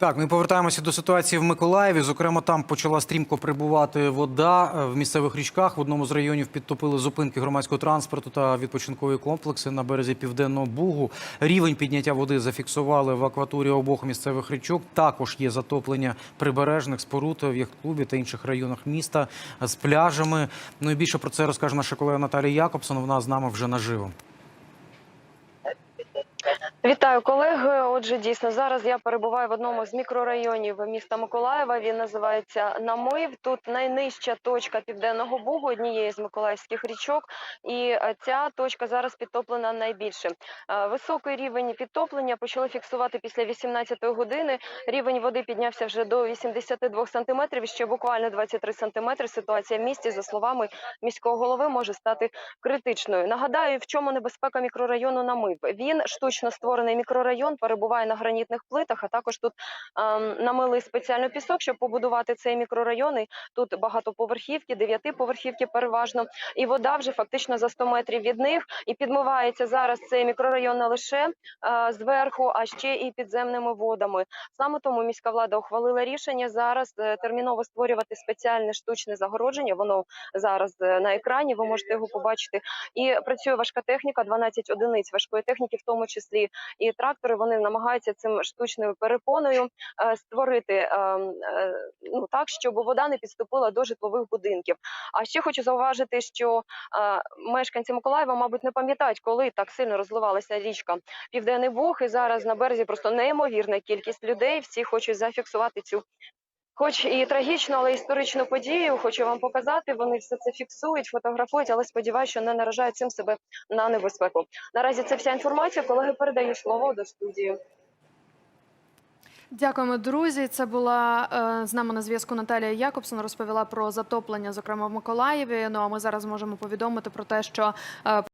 Так, ми повертаємося до ситуації в Миколаєві. Зокрема, там почала стрімко прибувати вода е, в місцевих річках. В одному з районів підтопили зупинки громадського транспорту та відпочинкові комплекси на березі Південного Бугу. Рівень підняття води зафіксували в акваторії обох місцевих річок. Також є затоплення прибережних споруд в яхт-клубі та інших районах міста з пляжами. Ну і більше про це розкаже наша колега Наталія Якобсон. Вона з нами вже наживо. Вітаю колеги. Отже, дійсно зараз я перебуваю в одному з мікрорайонів міста Миколаєва. Він називається Намив. Тут найнижча точка південного бугу однієї з миколаївських річок, і е, ця точка зараз підтоплена найбільше. Високий рівень підтоплення почали фіксувати після 18-ї години. Рівень води піднявся вже до 82 сантиметрів. Ще буквально 23 сантиметри. Ситуація в місті, за словами міського голови, може стати критичною. Нагадаю, в чому небезпека мікрорайону Намив. Він штучно створений мікрорайон, перебуває на гранітних плитах. А також тут ем, намили спеціально пісок, щоб побудувати цей мікрорайон. І тут багатоповерхівки, дев'ятиповерхівки переважно. І вода вже фактично за 100 метрів від них. І підмивається зараз цей мікрорайон не лише е, зверху, а ще і підземними водами. Саме тому міська влада ухвалила рішення зараз е, терміново створювати спеціальне штучне загородження. Воно зараз е, на екрані. Ви можете його побачити. І працює важка техніка, 12 одиниць важкої техніки, в тому числі і трактори. Вони намагаються цим штучною перепоною е, створити е, е, ну так, щоб вода не підступила до житлових будинків. А ще хочу зауважити, що мешканці Миколаєва, мабуть, не пам'ятають, коли так сильно розливалася річка Південний Буг, і зараз на березі просто неймовірна кількість людей. Всі хочуть зафіксувати цю. Хоч і трагічну, але історичну подію, хочу вам показати. Вони все це фіксують, фотографують, але сподіваюся, що не наражають цим себе на небезпеку. Наразі це вся інформація. Колеги передаю слово до студії. Дякуємо, друзі. Це була е, з нами на зв'язку Наталія Якобсон. Розповіла про затоплення, зокрема в Миколаєві. Ну а ми зараз можемо повідомити про те, що е,